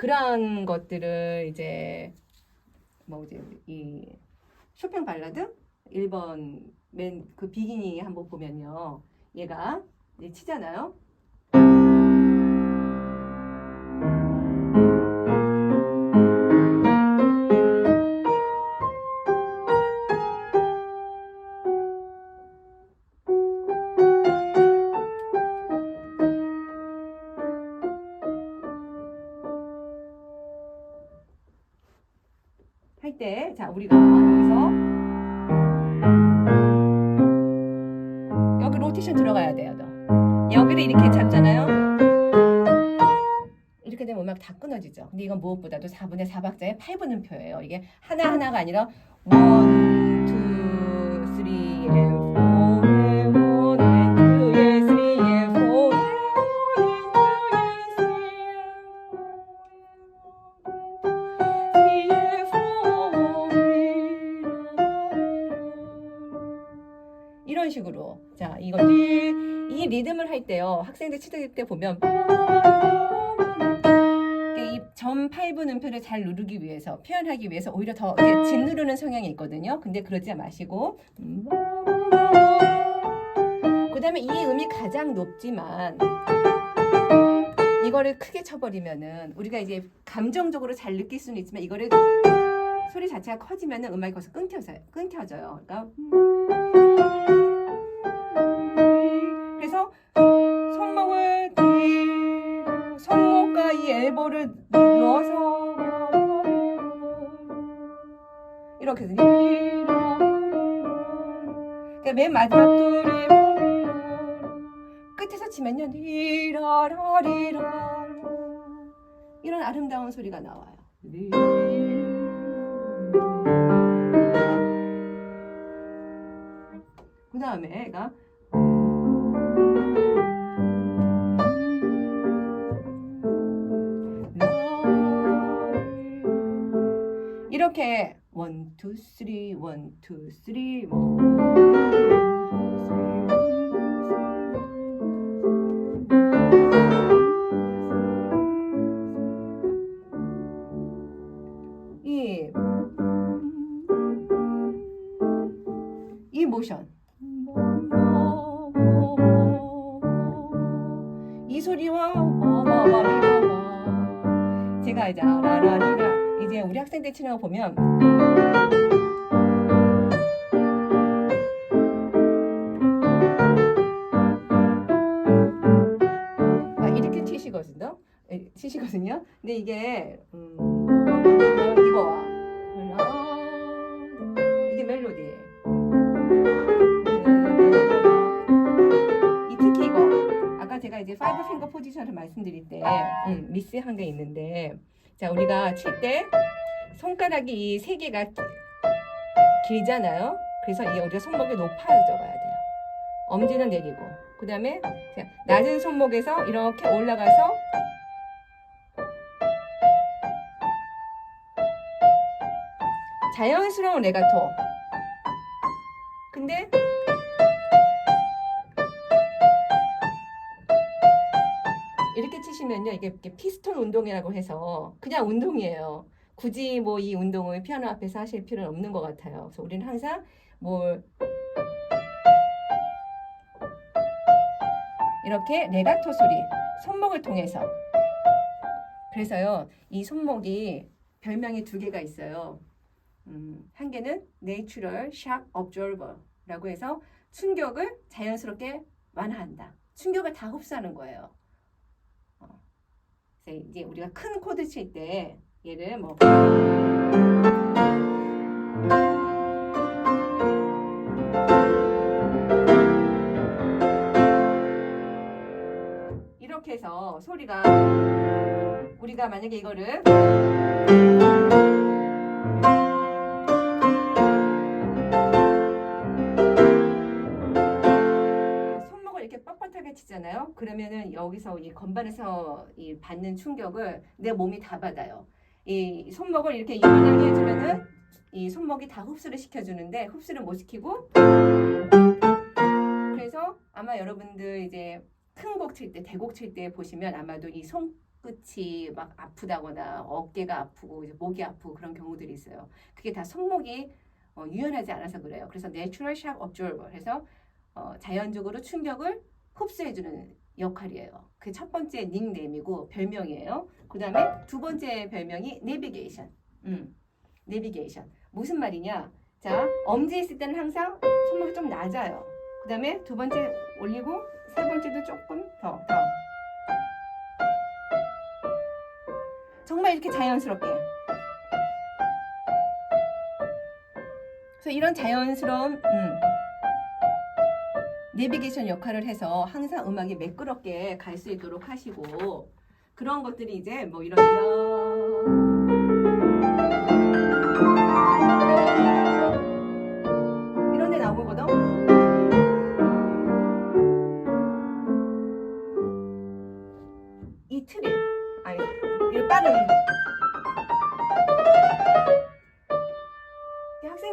그러한 것들을 이제 뭐 이제 이 쇼팽 발라드 1번 맨 그 비기니 한번 보면요. 얘가 치잖아요. 때, 자, 우리가 여기서 여기 로테이션 들어가야 돼요, 너. 여기를 이렇게 잡잖아요. 이렇게 되면 음악 다 끊어지죠. 근데 이건 무엇보다도 4분의 4박자의 8분음표예요. 이게 하나하나가 아니라 1, 2, 이런 식으로 자 이거 이 리듬을 할 때요 학생들 치들 때 보면 이점 8분 음표를 잘 누르기 위해서 표현하기 위해서 오히려 더 짓누르는 성향이 있거든요 근데 그러지 마시고 그 다음에 이 음이 가장 높지만 이거를 크게 쳐버리면은 우리가 이제 감정적으로 잘 느낄 수는 있지만 이거를 소리 자체가 커지면은 음악이 거기서 끊겨져요. 끊겨져요. 그러니까 그 이 엘보를 넣어서 이렇게 그러니까 맨 마지막 둘이 끝에서 치면요 이런 아름다운 소리가 나와요. 그 다음에 애가 이렇게 원, 투, 쓰리, 원, 투, 쓰리, 원. 이, 이 모션. 이 소리와 제가 이제 라라리라 이제 우리 학생들 치는 거 보면 아, 이렇게 치시거든요. 에, 치시거든요. 근데 이게 음, 이거와 이게 아까 제가 이제 파이브 핑거 포지션을 말씀드릴 때 음, 미스한 게 있는데 자 우리가 칠 때 손가락이 이 세 개가 기- 길잖아요. 그래서 이 우리가 손목이 높아져 봐야 돼요. 엄지는 내리고 그 다음에 낮은 손목에서 이렇게 올라가서 자연스러운 레가토. 근데 치시면요 이게 이렇게 피스톤 운동이라고 해서 그냥 운동이에요. 굳이 뭐 이 운동을 피아노 앞에서 하실 필요는 없는 것 같아요. 그래서 우리는 항상 뭘 이렇게 레가토 소리 손목을 통해서 그래서요 이 손목이 별명이 두 개가 있어요. 음, 한 개는 Natural Shock Absorber라고 해서 충격을 자연스럽게 완화한다. 충격을 다 흡수하는 거예요. 이제 우리가 큰 코드 칠 때 얘를 뭐 이렇게 해서 소리가 우리가 만약에 이거를 그러면은 여기서 이 건반에서 이 받는 충격을 내 몸이 다 받아요. 이 손목을 이렇게 유연하게 해주면은 이 손목이 다 흡수를 시켜주는데 흡수를 못 시키고 그래서 아마 여러분들 이제 큰 곡 칠 때 대곡 칠 때 보시면 아마도 이 손 끝이 막 아프다거나 어깨가 아프고 이제 목이 아프고 그런 경우들이 있어요. 그게 다 손목이 어, 유연하지 않아서 그래요. 그래서 Natural Shock Absorber 해서 어, 자연적으로 충격을 흡수해주는 역할이에요. 그 첫 번째 닉네임이고 별명이에요. 그 다음에 두 번째 별명이 내비게이션. 음, 내비게이션. 무슨 말이냐? 자, 엄지 있을 때는 항상 손목이 좀 낮아요. 그 다음에 두 번째 올리고 세 번째도 조금 더, 더. 정말 이렇게 자연스럽게. 그래서 이런 자연스러운 음, 내비게이션 역할을 해서 항상 음악이 매끄럽게 갈 수 있도록 하시고 그런 것들이 이제 뭐 이런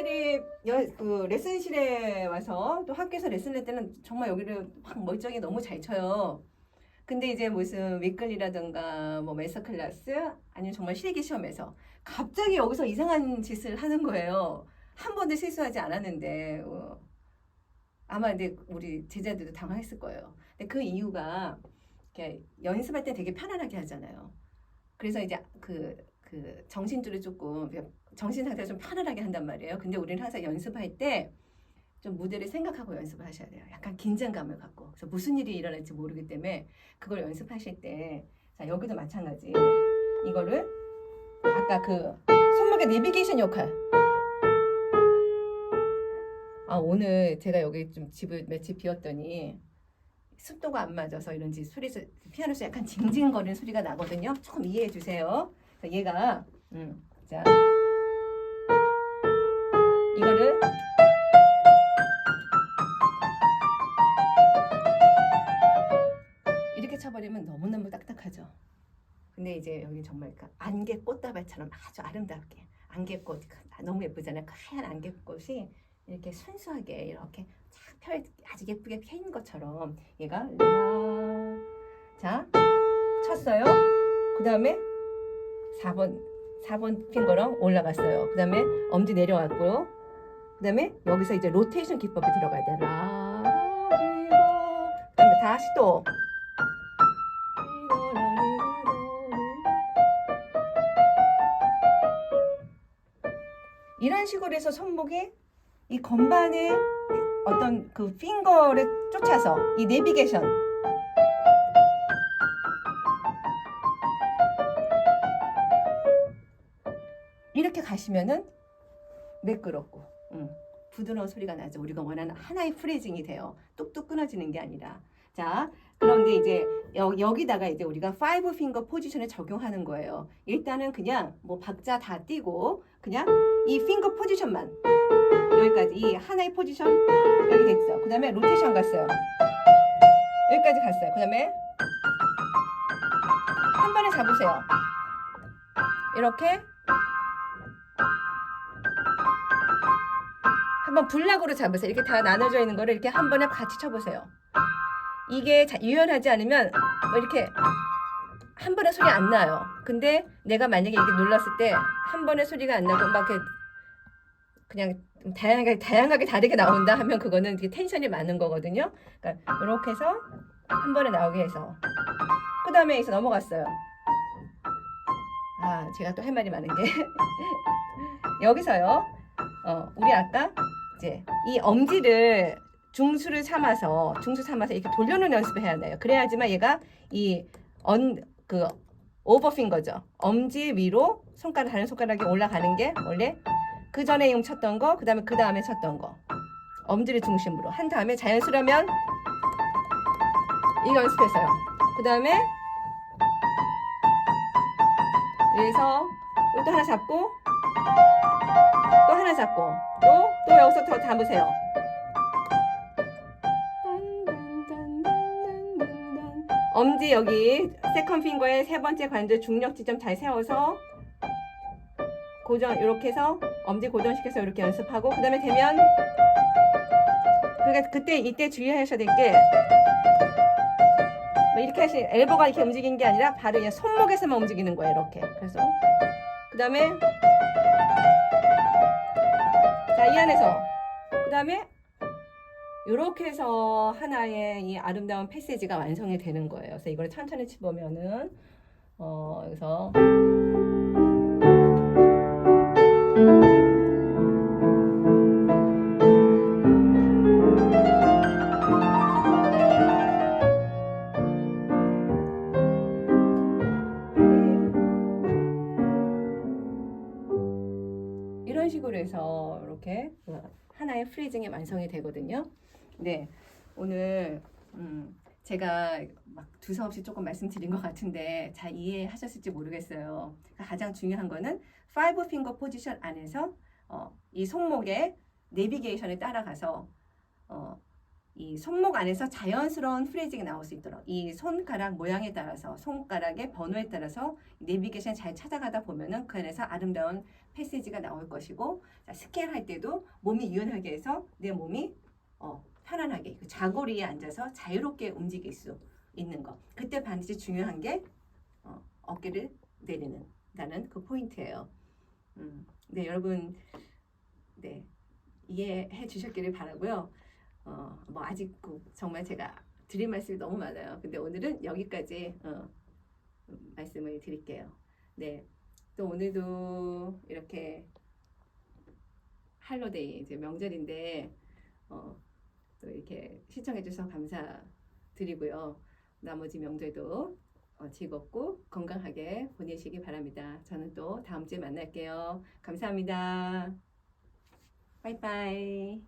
학생들이 여, 그 레슨실에 와서 또 학교에서 레슨할 때는 정말 여기를 막 멀쩡히 너무 잘 쳐요. 근데 이제 무슨 위클리라든가 뭐 메서 클래스 아니면 정말 실기 시험에서 갑자기 여기서 이상한 짓을 하는 거예요. 한 번도 실수하지 않았는데 어, 아마 근데 우리 제자들도 당황했을 거예요. 근데 그 이유가 연습할 때 되게 편안하게 하잖아요. 그래서 이제 그, 그 정신줄을 조금 정신 상태를 좀 편안하게 한단 말이에요. 근데 우리는 항상 연습할 때 좀 무대를 생각하고 연습을 하셔야 돼요. 약간 긴장감을 갖고. 그래서 무슨 일이 일어날지 모르기 때문에 그걸 연습하실 때, 자, 여기도 마찬가지. 이거를 아까 그 손목의 내비게이션 역할. 아, 오늘 제가 여기 좀 집을 며칠 비웠더니 습도가 안 맞아서 이런지 소리, 피아노에서 약간 징징거리는 소리가 나거든요. 조금 이해해 주세요. 그래서 얘가, 음, 자. 이거를 이렇게 쳐버리면 너무너무 딱딱하죠. 근데 이제 여기 정말 그 안개 꽃다발처럼 아주 아름답게 안개꽃 너무 예쁘잖아요. 그 하얀 안개꽃이 이렇게 순수하게 이렇게 쫙 펴, 아주 예쁘게 펴 있는 것처럼 얘가 라. 자 쳤어요. 그 다음에 4번 4번 핑거랑 올라갔어요. 그 다음에 엄지 내려왔고요. 그 다음에 여기서 이제 로테이션 기법이 들어가야 돼. 라, 리라. 그 다음에 다시 또. 이런 식으로 해서 손목이 이 건반의 어떤 그 핑거를 쫓아서 이 내비게이션 이렇게 가시면은 매끄럽고 음, 부드러운 소리가 나죠. 우리가 원하는 하나의 프레징이 돼요. 뚝뚝 끊어지는 게 아니라. 자, 그런데 이제 여, 여기다가 이제 우리가 파이브 핑거 포지션을 적용하는 거예요. 일단은 그냥 뭐 박자 다 띄고 그냥 이 핑거 포지션만 여기까지 이 하나의 포지션 여기 됐죠. 그다음에 로테이션 갔어요. 여기까지 갔어요. 그다음에 한 번에 잡으세요. 이렇게 한번 블락으로 잡으세요. 이렇게 다 나눠져 있는 거를 이렇게 한 번에 같이 쳐보세요. 이게 자, 유연하지 않으면 뭐 이렇게 한 번에 소리 안 나요. 근데 내가 만약에 이렇게 눌렀을 때 한 번에 소리가 안 나고 막 이렇게 그냥 좀 다양하게 다양하게 다르게 나온다 하면 그거는 텐션이 많은 거거든요. 그러니까 이렇게 해서 한 번에 나오게 해서 그 다음에 여기서 넘어갔어요. 아 제가 또 할 말이 많은 게 여기서요. 어 우리 아까 이제 이 엄지를 중수를 삼아서 중수 삼아서 이렇게 돌려놓는 연습을 해야 돼요. 그래야지만 얘가 이 언 그 오버핑거죠. 엄지 위로 손가락 다른 손가락이 올라가는 게 원래 그 전에 용 쳤던 거, 그 다음에 그 다음에 쳤던 거. 엄지를 중심으로 한 다음에 자연스러면 이거 연습했어요. 그 다음에 여기서 이것도 하나 잡고 또 하나 잡고 또 또 여기서 더 잡으세요. 엄지 여기 세컨 핑거의 세 번째 관절 중력 지점 잘 세워서 고정 이렇게 해서 엄지 고정시켜서 이렇게 연습하고 그 다음에 되면 그러니까 그때 이때 주의하셔야 될게뭐 이렇게 하시 엘보가 이렇게 움직이는 게 아니라 바로 그냥 손목에서만 움직이는 거예요. 이렇게. 그래서 그 다음에 자, 이 안에서 그 다음에 이렇게 해서 하나의 이 아름다운 패시지가 완성이 되는 거예요. 그래서 이걸 천천히 치보면은 어, 여기서 이렇게 하나의 프리징이 완성이 되거든요. 네, 오늘 음, 제가 막 두서없이 조금 말씀드린 것 같은데 잘 이해하셨을지 모르겠어요. 가장 중요한 거는 파이브 핑거 포지션 안에서 어, 이 손목의 내비게이션에 따라가서 어, 이 손목 안에서 자연스러운 프레이징이 나올 수 있도록 이 손가락 모양에 따라서 손가락의 번호에 따라서 내비게이션 잘 찾아가다 보면은 그 안에서 아름다운 패시지가 나올 것이고 자, 스케일 할 때도 몸이 유연하게 해서 내 몸이 어, 편안하게 그 자고리에 앉아서 자유롭게 움직일 수 있는 거 그때 반드시 중요한 게 어, 어깨를 내리는 다는 그 포인트예요. 음, 네 여러분 네 이해해 주셨기를 바라고요. 어, 뭐 아직 그 정말 제가 드릴 말씀이 너무 많아요. 근데 오늘은 여기까지 어, 음, 말씀을 드릴게요. 네. 또 오늘도 이렇게 할로데이 이제 명절인데 어, 또 이렇게 시청해 주셔서 감사드리고요. 나머지 명절도 어, 즐겁고 건강하게 보내시기 바랍니다. 저는 또 다음 주에 만날게요. 감사합니다. 바이바이.